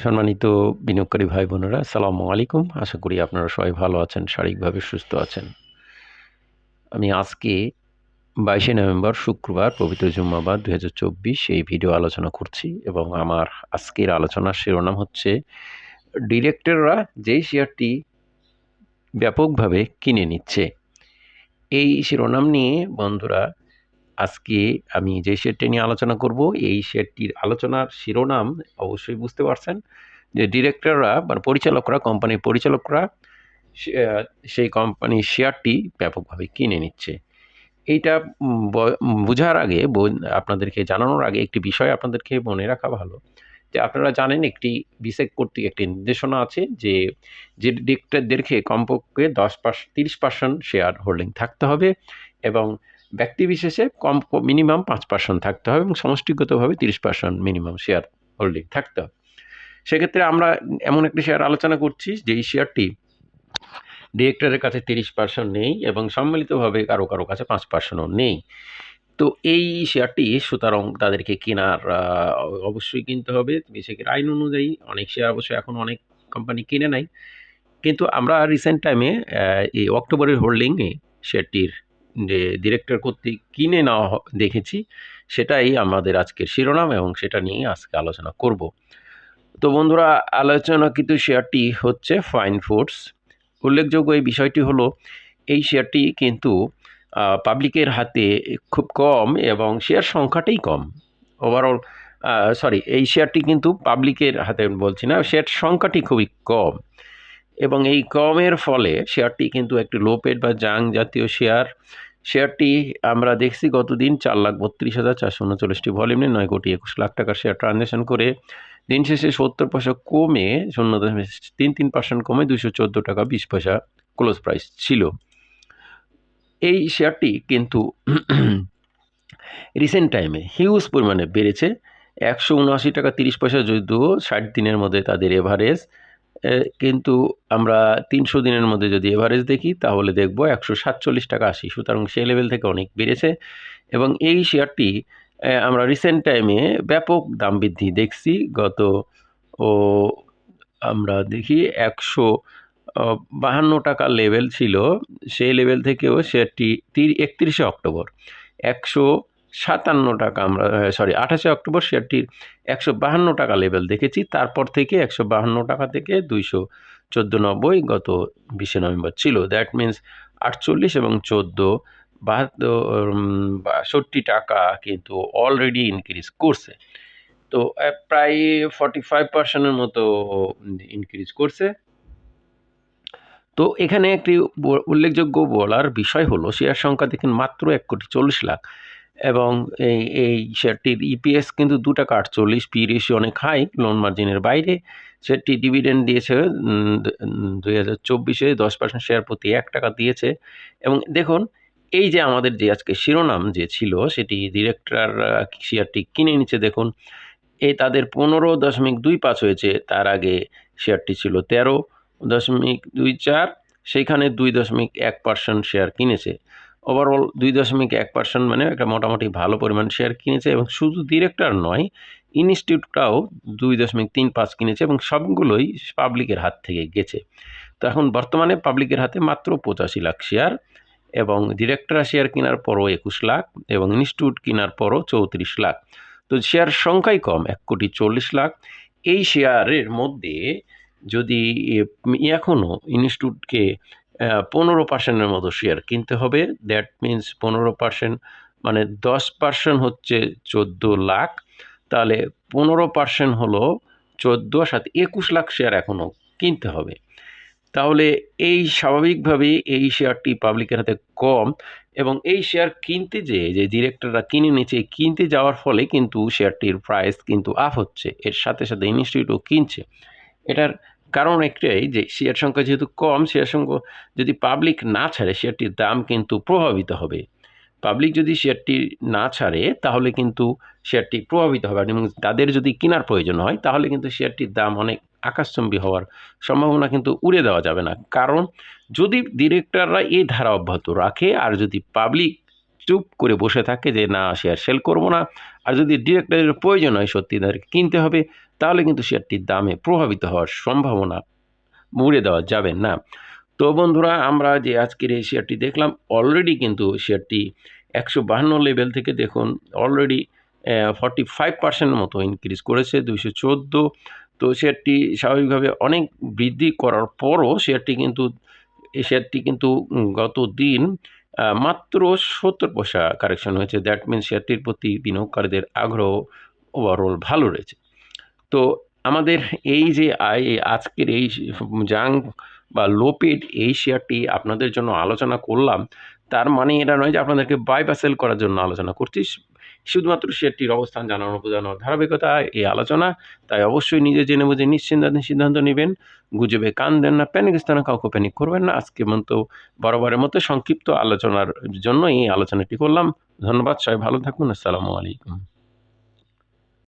সম্মানিত বিনিয়োগকারী ভাই বোনেরা আসসালামু আলাইকুম। আশা করি আপনারা সবাই ভালো আছেন, শারীরিকভাবে সুস্থ আছেন। আমি আজকে বাইশে নভেম্বর, শুক্রবার, পবিত্র জুম্মাবাদ দু হাজার চব্বিশ এই ভিডিও আলোচনা করছি এবং আমার আজকের আলোচনার শিরোনাম হচ্ছে, ডিরেক্টররা যেই শেয়ারটি ব্যাপকভাবে কিনে নিচ্ছে। এই শিরোনাম নিয়ে বন্ধুরা আজকে আমি যে শেয়ারটি নিয়ে আলোচনা করব, এই শেয়ারটির আলোচনার শিরোনাম অবশ্যই বুঝতে পারছেন যে ডিরেক্টররা বা পরিচালকরা, কোম্পানির পরিচালকরা সেই কোম্পানির শেয়ারটি ব্যাপকভাবে কিনে নিচ্ছে। এইটা বোঝার আগে আপনাদেরকে জানানোর আগে একটি বিষয় আপনাদেরকে মনে রাখা ভালো, যে আপনারা জানেন একটি বিসেক কর্তৃক একটি নির্দেশনা আছে যে যে ডিরেক্টরদেরকে কমপক্ষে দশ পার্সেন্ট তিরিশ পার্সেন্ট শেয়ার হোল্ডিং থাকতে হবে এবং ব্যক্তি বিশেষে কম মিনিমাম পাঁচ পার্সেন্ট থাকতে হবে এবং সমষ্টিগতভাবে তিরিশ পার্সেন্ট মিনিমাম শেয়ার হোল্ডিং থাকতে হবে। সেক্ষেত্রে আমরা এমন একটি শেয়ার আলোচনা করছি যে এই শেয়ারটি ডিরেক্টরের কাছে তিরিশ পার্সেন্ট নেই এবং সম্মিলিতভাবে কারও কারও কাছে পাঁচ পার্সেন্টও নেই। তো এই শেয়ারটি সুতরাং তাদেরকে কেনার অবশ্যই কিনতে হবে। বিশেষের আইন অনুযায়ী অনেক শেয়ার অবশ্যই এখন অনেক কোম্পানি কিনে নাই। কিন্তু আমরা রিসেন্ট টাইমে এই অক্টোবরের হোল্ডিংয়ে শেয়ারটির যে ডিরেক্টর কর্তৃক কিনে নেওয়া দেখেছি, সেটাই আমাদের আজকের শিরোনাম এবং সেটা নিয়ে আজকে আলোচনা করব। তো বন্ধুরা আলোচনা কিন্তু শেয়ারটি হচ্ছে ফাইন ফুডস উল্লেখযোগ্য এই বিষয়টি হলো, এই শেয়ারটি কিন্তু পাবলিকের হাতে খুব কম এবং শেয়ার সংখ্যাটাই কম। ওভারঅল সরি এই শেয়ারটি কিন্তু পাবলিকের হাতে, বলছি না শেয়ার সংখ্যাটি খুবই কম। এবং এই কমের ফলে শেয়ারটি কিন্তু একটি লোপেড বা জাং জাতীয় শেয়ার। শেয়ারটি আমরা দেখছি গতদিন চার লাখ বত্রিশ হাজার চারশো উনচল্লিশটি ভলিউমে নয় কোটি একুশ লাখ টাকার শেয়ার ট্রানজ্যাকশন করে দিন শেষে সত্তর পয়সা কমে শূন্য দশমিক তিন তিন পার্সেন্ট কমে দুশো চোদ্দ টাকা বিশ পয়সা ক্লোজ প্রাইস ছিল। এই শেয়ারটি কিন্তু রিসেন্ট টাইমে হিউজ পরিমাণে বেড়েছে। একশো উনআশি টাকা তিরিশ পয়সা যদিও ষাট দিনের মধ্যে তাদের এভারেজ। কিন্তু আমরা তিনশো দিনের মধ্যে যদি এভারেজ দেখি, তাহলে দেখব একশো সাতচল্লিশ টাকা আশি। সুতরাং সে লেভেল থেকে অনেক বেড়েছে। এবং এই শেয়ারটি আমরা রিসেন্ট টাইমে ব্যাপক দাম বৃদ্ধি দেখছি। গত, ও, আমরা দেখি একশো বাহান্ন টাকা লেভেল ছিল। সেই লেভেল থেকেও শেয়ারটি একত্রিশে অক্টোবর। একশো সাতান্ন টাকা আমরা সরি আঠাশে অক্টোবর শেয়ারটির একশো বাহান্ন টাকা লেভেল দেখেছি। তারপর থেকে একশো বাহান্ন টাকা থেকে দুইশো চোদ্দ নব্বই গত বিশে নভেম্বর ছিল। দ্যাট মিন্স আটচল্লিশ এবং চোদ্দ বাহাত্তর বাষট্টি টাকা কিন্তু অলরেডি ইনক্রিজ করছে। তো প্রায় ফর্টি ফাইভ পার্সেন্টের মতো ইনক্রিজ করছে। তো, এখানে একটি উল্লেখযোগ্য বলার বিষয় হলো, শেয়ার সংখ্যা দেখেন মাত্র এক কোটি চল্লিশ লাখ। এবং এই এই শেয়ারটির ইপিএস কিন্তু দু টাকা আটচল্লিশ পি রেশিও অনেক হাই লোন মার্জিনের বাইরে। শেয়ারটি ডিভিডেন্ড দিয়েছে দুই হাজার চব্বিশে দশ পার্সেন্ট শেয়ার প্রতি এক টাকা দিয়েছে। এবং দেখুন, এই যে আমাদের যে আজকে শিরোনাম যে ছিল, সেটি ডিরেক্টর শেয়ারটি কিনে নিচ্ছে, দেখুন। এই তাদের পনেরো দশমিক দুই পাঁচ হয়েছে, তার আগে শেয়ারটি ছিল তেরো দশমিক দুই চার সেইখানে দুই দশমিক এক পার্সেন্ট শেয়ার কিনেছে। ওভারঅল দুই দশমিক এক পার্সেন্ট মানে একটা মোটামুটি ভালো পরিমাণ শেয়ার কিনেছে এবং শুধু ডিরেক্টর নয় ইনস্টিটিউটটাও দুই দশমিক তিন পাঁচ কিনেছে এবং সবগুলোই পাবলিকের হাত থেকে গেছে। তো এখন বর্তমানে পাবলিকের হাতে মাত্র পঁচাশি লাখ শেয়ার এবং ডিরেক্টর শেয়ার কেনার পরও একুশ লাখ এবং ইনস্টিটিউট কেনার পরও চৌত্রিশ লাখ। তো শেয়ার সংখ্যাই কম, এক কোটি চল্লিশ লাখ। এই শেয়ারের মধ্যে যদি এখনও ইনস্টিটিউটকে পনেরো পার্সেন্টের মতো শেয়ার কিনতে হবে। দ্যাট মিন্স পনেরো পার্সেন্ট মানে দশ পার্সেন্ট হচ্ছে চোদ্দ লাখ। তাহলে পনেরো পার্সেন্ট হলো চোদ্দ, সাথে একুশ লাখ শেয়ার এখনও কিনতে হবে। তাহলে এই স্বাভাবিকভাবেই এই শেয়ারটি পাবলিকের হাতে কম এবং এই শেয়ার কিনতে যেয়ে, যে ডিরেক্টররা কিনে নিচ্ছে কিনতে যাওয়ার ফলে কিন্তু শেয়ারটির প্রাইস কিন্তু আপ হচ্ছে। এর সাথে সাথে ইনস্টিটিউটও কিনছে। এটার কারণ একটাই যে শেয়ার সংখ্যা যেহেতু কম শেয়ার সংখ্যা যদি পাবলিক না ছাড়ে শেয়ারটির দাম কিন্তু প্রভাবিত হবে। পাবলিক যদি শেয়ারটি না ছাড়ে, তাহলে কিন্তু শেয়ারটি প্রভাবিত হবে। এবং তাদের যদি কেনার প্রয়োজন হয়, তাহলে কিন্তু শেয়ারটির দাম অনেক আকাশচম্বী হওয়ার সম্ভাবনা কিন্তু উড়ে দেওয়া যাবে না। কারণ যদি ডিরেক্টররা এই ধারা অব্যাহত রাখে, আর যদি পাবলিক চুপ করে বসে থাকে যে, না শেয়ার সেল করব না। আর যদি ডিরেক্টরের প্রয়োজন হয়, সত্যি তাদেরকে কিনতে হবে তাহলে কিন্তু শেয়ারটির দামে প্রভাবিত হওয়ার সম্ভাবনা মুড়ে দেওয়া যাবে না। তো বন্ধুরা, আমরা যে আজকের এই শেয়ারটি দেখলাম অলরেডি কিন্তু শেয়ারটি একশো বাহান্ন লেভেল থেকে দেখুন অলরেডি ফর্টি ফাইভ পার্সেন্টের মতো ইনক্রিজ করেছে, দুইশো চোদ্দ। তো শেয়ারটি স্বাভাবিকভাবে অনেক বৃদ্ধি করার পরও শেয়ারটি কিন্তু, এই শেয়ারটি কিন্তু গত দিন মাত্র সত্তর পয়সা কারেকশন হয়েছে। দ্যাট মিন শেয়ারটির প্রতি বিনিয়োগকারীদের আগ্রহ ওভারঅল ভালো রয়েছে। তো আমাদের এই যে আজকের এই জাং বা লোপেড এই শেয়ারটি আপনাদের জন্য আলোচনা করলাম, তার মানে এটা নয় যে আপনাদেরকে বাই বা সেল করার জন্য আলোচনা করছি। শুধুমাত্র শেয়ারটির অবস্থান জানানো বোঝানোর ধারাবাহিকতা, এই আলোচনা, তাই অবশ্যই নিজে জেনে বুঝে নিশ্চিন্তে সিদ্ধান্ত নেবেন। গুজবে কান দেন না প্যানিক স্থানে কাউকে প্যানিক করবেন না। আজকে মতো বরাবরের মতো সংক্ষিপ্ত আলোচনার জন্য এই আলোচনাটি করলাম। ধন্যবাদ, সবাই ভালো থাকুন। আসসালামু আলাইকুম।